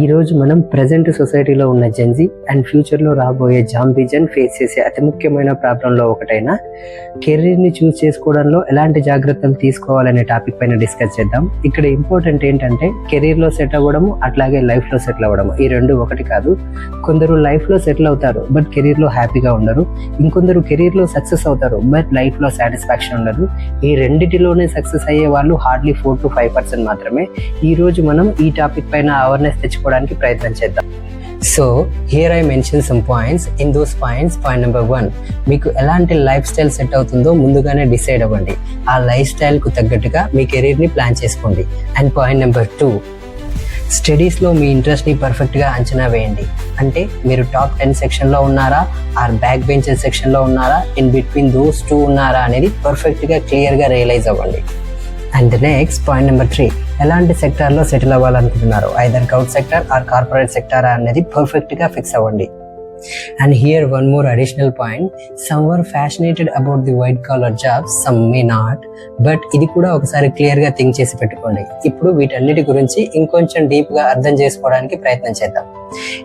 ఈ రోజు మనం ప్రజెంట్ సొసైటీలో ఉన్న జెన్జీ అండ్ ఫ్యూచర్లో రాబోయే జాంబిజన్ ఫేస్ చేసే అతి ముఖ్యమైన ప్రాబ్లంలో ఒకటైన కెరీర్ని చూస్ చేసుకోవడంలో ఎలాంటి జాగ్రత్తలు తీసుకోవాలనే టాపిక్ పైన డిస్కస్ చేద్దాం. ఇక్కడ ఇంపార్టెంట్ ఏంటంటే కెరీర్లో సెట్ అవ్వడము అట్లాగే లైఫ్లో సెటిల్ అవ్వడము. ఈ రెండు ఒకటి కాదు. కొందరు లైఫ్లో సెటిల్ అవుతారు బట్ కెరీర్లో హ్యాపీగా ఉండరు. ఇంకొందరు కెరీర్లో సక్సెస్ అవుతారు బట్ లైఫ్లో సాటిస్ఫాక్షన్ ఉండదు. ఈ రెండిటిలోనే సక్సెస్ అయ్యే వాళ్ళు hardly four to five percent మాత్రమే. ఈ రోజు మనం ఈ టాపిక్ పైన అవేర్నెస్ తెచ్చుకోవడానికి ప్రయత్నం చేద్దాం. So here I mention some points in those points point number one మీకు ఎలాంటి లైఫ్ స్టైల్ సెట్ అవుతుందో ముందుగానే డిసైడ్ అవ్వండి. ఆ లైఫ్ స్టైల్కు తగ్గట్టుగా మీ కెరీర్ని ప్లాన్ చేసుకోండి. అండ్ పాయింట్ నెంబర్ టూ స్టడీస్లో మీ ఇంట్రెస్ట్ని పర్ఫెక్ట్గా అంచనా వేయండి. అంటే మీరు టాప్ టెన్ సెక్షన్లో ఉన్నారా? ఆర్ బ్యాక్ బెంచెస్ సెక్షన్లో ఉన్నారా? ఇన్ బిట్వీన్ దోస్ టూ ఉన్నారా? అనేది పర్ఫెక్ట్గా క్లియర్గా రియలైజ్ అవ్వండి. And next point number three ఎలాంటి సెక్టార్లో settle అవ్వాలనుకుంటున్నారు? Either govt sector or corporate sector అనేది పర్ఫెక్ట్గా ఫిక్స్ అవ్వండి. And here one more additional point some were fascinated about the white collar jobs some may not but ఇది కూడా ఒకసారి క్లియర్గా think చేసి పెట్టుకోండి. ఇప్పుడు వీటన్నిటి గురించి ఇంకొంచెం డీప్గా అర్థం చేసుకోవడానికి ప్రయత్నం చేద్దాం.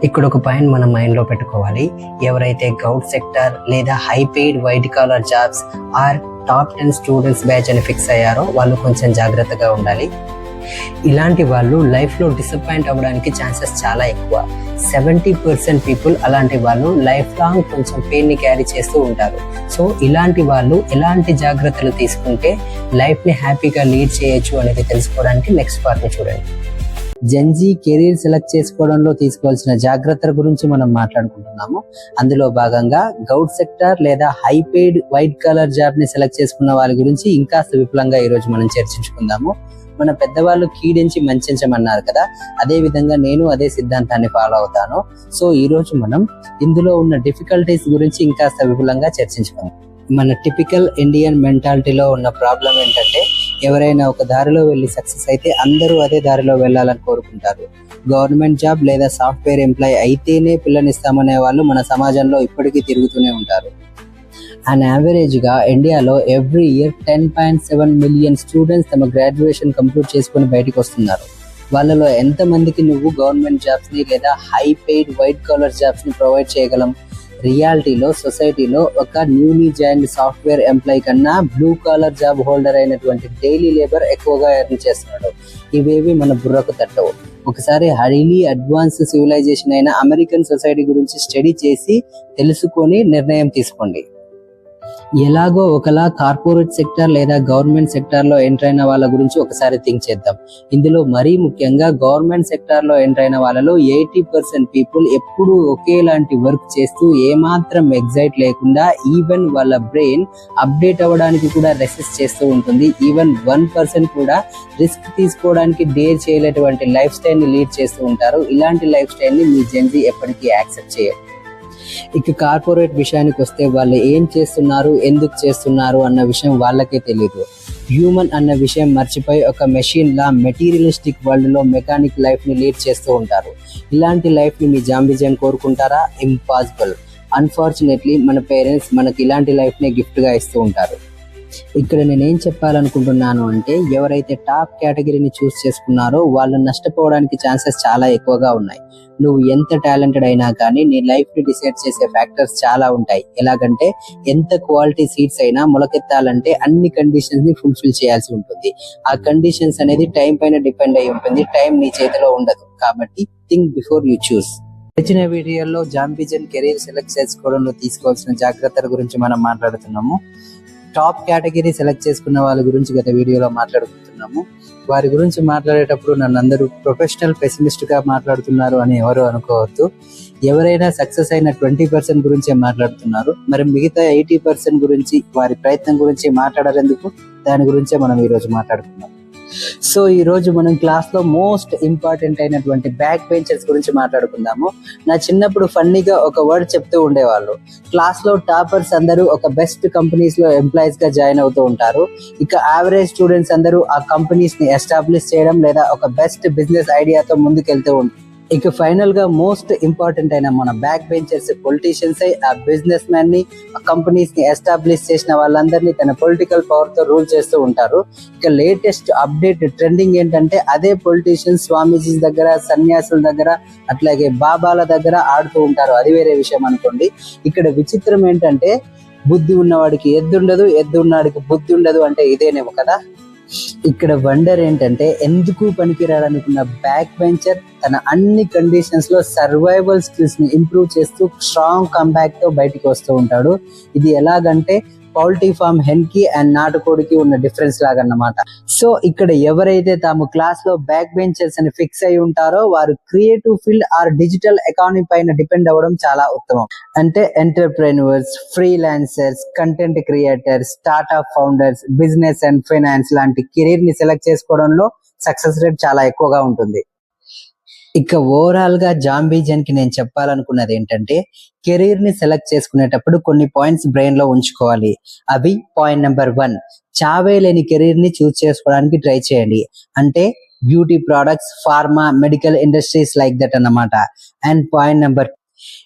ఇక్కడ ఒక పాయింట్ మన మైండ్లో పెట్టుకోవాలి. ఎవరైతే గౌట్ సెక్టర్ లేదా high paid white collar jobs or top ten students batch అని ఫిక్స్ అయ్యారో వాళ్ళు కొంచెం జాగ్రత్తగా ఉండాలి. ఇలాంటి వాళ్ళు లైఫ్లో డిసప్పాయింట్ అవ్వడానికి ఛాన్సెస్ చాలా ఎక్కువ. సెవెంటీ పర్సెంట్ పీపుల్ అలాంటి వాళ్ళు లైఫ్ లాంగ్ కొంచెం పెయిన్ని క్యారీ చేస్తూ ఉంటారు. సో ఇలాంటి వాళ్ళు ఎలాంటి జాగ్రత్తలు తీసుకుంటే లైఫ్ని హ్యాపీగా లీడ్ చేయొచ్చు అనేది తెలుసుకోవడానికి నెక్స్ట్ పార్ట్ని చూడండి. జెన్జీ కెరీర్ సెలెక్ట్ చేసుకోవడంలో తీసుకోవాల్సిన జాగ్రత్తల గురించి మనం మాట్లాడుకుంటున్నాము. అందులో భాగంగా గౌడ్ సెక్టర్ లేదా హై పెయిడ్ వైట్ కలర్ జాబ్ని సెలెక్ట్ చేసుకున్న వాళ్ళ గురించి ఇంకా విపులంగా ఈ రోజు మనం చర్చించుకుందాము. మన పెద్దవాళ్ళు కీడించి మంచించమన్నారు కదా. అదే విధంగా నేను అదే సిద్ధాంతాన్ని ఫాలో అవుతాను. సో ఈ రోజు మనం ఇందులో ఉన్న డిఫికల్టీస్ గురించి ఇంకా విపులంగా చర్చించుకుందాం. మన టిపికల్ ఇండియన్ మెంటాలిటీలో ఉన్న ప్రాబ్లం ఏంటంటే ఎవరైనా ఒక దారిలో వెళ్ళి సక్సెస్ అయితే అందరూ అదే దారిలో వెళ్ళాలని కోరుకుంటారు. గవర్నమెంట్ జాబ్ లేదా సాఫ్ట్వేర్ ఎంప్లాయ్ అయితేనే పిల్లనిస్తామనే వాళ్ళు మన సమాజంలో ఇప్పటికీ తిరుగుతూనే ఉంటారు. అండ్ యావరేజ్గా ఇండియాలో every year ten point seven million students తమ గ్రాడ్యుయేషన్ కంప్లీట్ చేసుకుని బయటకు వస్తున్నారు. వాళ్ళలో ఎంత మందికి నువ్వు గవర్నమెంట్ జాబ్స్ని లేదా హై పెయిడ్ వైట్ కాలర్ జాబ్స్ని ప్రొవైడ్ చేయగలం? రియాలిటీలో సొసైటీలో ఒక న్యూలీ జాయిన్ సాఫ్ట్వేర్ ఎంప్లాయ్ కన్నా బ్లూ కాలర్ జాబ్ హోల్డర్ అయినటువంటి డైలీ లేబర్ ఎక్కువగా ఎర్న్ చేస్తున్నాడు. ఇవేవి మన బుర్రకు తట్టవు. ఒకసారి హైలీ అడ్వాన్స్ సివిలైజేషన్ అయిన అమెరికన్ సొసైటీ గురించి స్టడీ చేసి తెలుసుకొని నిర్ణయం తీసుకోండి. ఎలాగో ఒకలా కార్పొరేట్ సెక్టర్ లేదా గవర్నమెంట్ సెక్టర్లో ఎంటర్ అయిన వాళ్ళ గురించి ఒకసారి థింక్ చేద్దాం. ఇందులో మరీ ముఖ్యంగా గవర్నమెంట్ సెక్టర్లో ఎంటర్ అయిన వాళ్ళలో ఎయిటీ పర్సెంట్ పీపుల్ ఎప్పుడు ఒకేలాంటి వర్క్ చేస్తూ ఏమాత్రం ఎగ్జైట్ లేకుండా ఈవెన్ వాళ్ళ బ్రెయిన్ అప్డేట్ అవ్వడానికి కూడా రెసిస్ట్ చేస్తూ ఉంటుంది. ఈవెన్ వన్ పర్సెంట్ కూడా రిస్క్ తీసుకోవడానికి డేర్ చేయలేటువంటి లైఫ్ స్టైల్ని లీడ్ చేస్తూ ఉంటారు. ఇలాంటి లైఫ్ స్టైల్ని మీ జెన్జీ ఎప్పటికీ యాక్సెప్ట్ చేయరు. ఇక కార్పొరేట్ విషయానికి వస్తే వాళ్ళు ఏం చేస్తున్నారు ఎందుకు చేస్తున్నారు అన్న విషయం వాళ్ళకే తెలియదు హ్యూమన్ అన్న విషయం మర్చిపోయి ఒక మెషిన్ లా మెటీరియలిస్టిక్ వరల్డ్లో మెకానిక్ లైఫ్ని లీడ్ చేస్తూ ఉంటారు. ఇలాంటి లైఫ్ని మీ జాంబిజన్ కోరుకుంటారా? ఇంపాసిబుల్. అన్ఫార్చునేట్లీ మన పేరెంట్స్ మనకి ఇలాంటి లైఫ్ని గిఫ్ట్గా ఇస్తూ ఉంటారు. ఇక్కడ నేను ఏం చెప్పాలనుకుంటున్నాను అంటే ఎవరైతే టాప్ కేటగిరీని చూస్ చేసుకున్నారో వాళ్ళు నష్టపోవడానికి ఛాన్సెస్ చాలా ఎక్కువగా ఉన్నాయి. నువ్వు ఎంత టాలెంటెడ్ అయినా కానీ నీ లైఫ్ని డిసైడ్ చేసే ఫ్యాక్టర్స్ చాలా ఉంటాయి. ఎలాగంటే ఎంత క్వాలిటీ సీట్స్ అయినా మొలకెత్తాలంటే అన్ని కండిషన్స్ని ఫుల్ఫిల్ చేయాల్సి ఉంటుంది. ఆ కండిషన్స్ అనేది టైం పైన డిపెండ్ అయి ఉంటుంది. టైం నీ చేతిలో ఉండదు. కాబట్టి థింక్ బిఫోర్ యూ చూస్. వచ్చిన వీడియోలో జాంబిజన్ కెరీర్ సెలెక్ట్ చేసుకోవడంలో తీసుకోవాల్సిన జాగ్రత్తల గురించి మనం మాట్లాడుతున్నాము. టాప్ కేటగిరీ సెలెక్ట్ చేసుకున్న వాళ్ళ గురించి గత వీడియోలో మాట్లాడుకుంటున్నాము. వారి గురించి మాట్లాడేటప్పుడు నన్ను అందరూ ప్రొఫెషనల్ పెసిమిస్ట్గా మాట్లాడుతున్నారు అని ఎవరు అనుకోవద్దు. ఎవరైనా సక్సెస్ అయిన ట్వంటీ పర్సెంట్ గురించే మాట్లాడుతున్నారు. మరి మిగతా ఎయిటీ పర్సెంట్ గురించి వారి ప్రయత్నం గురించి మాట్లాడారెందుకు? దాని గురించే మనం ఈ రోజు మాట్లాడుకున్నాం సో ఈ రోజు మనం క్లాస్లో మోస్ట్ ఇంపార్టెంట్ అయినటువంటి బ్యాక్ బెంచెస్ గురించి మాట్లాడుకుందాము. నా చిన్నప్పుడు ఫన్నీగా ఒక వర్డ్ చెప్తూ ఉండేవాళ్ళు. క్లాస్లో టాపర్స్ అందరూ ఒక బెస్ట్ కంపెనీస్లో ఎంప్లాయీస్గా జాయిన్ అవుతూ ఉంటారు. ఇక యావరేజ్ స్టూడెంట్స్ అందరూ ఆ కంపెనీస్ని ఎస్టాబ్లిష్ చేయడం లేదా ఒక బెస్ట్ బిజినెస్ ఐడియాతో ముందుకెళ్తూ ఉంటారు ఇక ఫైనల్గా మోస్ట్ ఇంపార్టెంట్ అయిన మన బ్యాక్ బెంచర్స్ పొలిటీషియన్స్ ఆ బిజినెస్ మ్యాన్ని కంపెనీస్ని ఎస్టాబ్లిష్ చేసిన వాళ్ళందరినీ తన పొలిటికల్ పవర్తో రూల్ చేస్తూ ఉంటారు. ఇక లేటెస్ట్ అప్డేట్ ట్రెండింగ్ ఏంటంటే అదే పొలిటీషియన్స్ స్వామీజీ దగ్గర సన్యాసుల దగ్గర అట్లాగే బాబాల దగ్గర ఆడుతూ ఉంటారు. అది వేరే విషయం అనుకోండి. ఇక్కడ విచిత్రం ఏంటంటే బుద్ధి ఉన్నవాడికి ఎద్దు ఉండదు ఎద్దు ఉన్నవాడికి బుద్ధి ఉండదు అంటే ఇదేనేమో కదా. ఇక్కడ వండర్ ఏంటంటే ఎందుకు పనికిరాడనుకున్న బ్యాక్ బెంచర్ తన అన్ని కండిషన్స్లో సర్వైవల్ స్కిల్స్ని ఇంప్రూవ్ చేస్తూ స్ట్రాంగ్ కంబ్యాక్తో బయటికి వస్తూ ఉంటాడు. ఇది ఎలాగంటే పౌల్ట్రీ ఫార్మ్ హెన్కి అండ్ నాటుకోడికి ఉన్న డిఫరెన్స్ లాగా అన్నమాట సో ఇక్కడ ఎవరైతే తాము క్లాస్లో బ్యాక్ బెంచర్స్ అని ఫిక్స్ అయి ఉంటారో వారు creative field or digital economy పైన డిపెండ్ అవ్వడం చాలా ఉత్తమం. అంటే entrepreneurs freelancers content creators startup founders business and finance లాంటి కెరీర్ని సెలెక్ట్ చేసుకోవడంలో సక్సెస్ రేట్ చాలా ఎక్కువగా ఉంటుంది. ఇక ఓవరాల్గా జాంబీజన్కి నేను చెప్పాలనుకున్నది ఏంటంటే కెరీర్ని సెలెక్ట్ చేసుకునేటప్పుడు కొన్ని పాయింట్స్ బ్రెయిన్లో ఉంచుకోవాలి. అవి పాయింట్ నెంబర్ వన్. చావే లేని కెరీర్ని చూస్ చేసుకోవడానికి ట్రై చేయండి. అంటే beauty products pharma medical industries like that అన్నమాట. And point number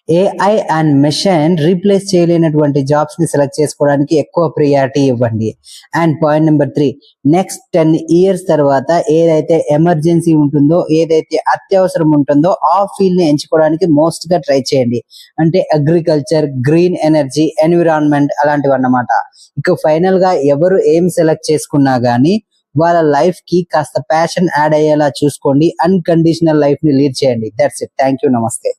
AI and machine replace చేయలేనటువంటి జాబ్స్ని సెలెక్ట్ చేసుకోవడానికి ఎక్కువ ప్రియారిటీ ఇవ్వండి. And point number three next ten years తర్వాత ఏదైతే ఎమర్జెన్సీ ఉంటుందో ఏదైతే అత్యవసరం ఉంటుందో ఆ ఫీల్డ్ని ఎంచుకోవడానికి మోస్ట్గా ట్రై చేయండి. అంటే అగ్రికల్చర్ గ్రీన్ ఎనర్జీ ఎన్విరాన్మెంట్ అలాంటివి అన్నమాట ఇక ఫైనల్గా ఎవరు ఏం సెలెక్ట్ చేసుకున్నా గానీ వాళ్ళ లైఫ్కి కాస్త ప్యాషన్ యాడ్ అయ్యేలా చూసుకోండి. అన్కండిషనల్ లైఫ్ని లీడ్ చేయండి. దట్స్ ఇట్ థ్యాంక్ యూ నమస్తే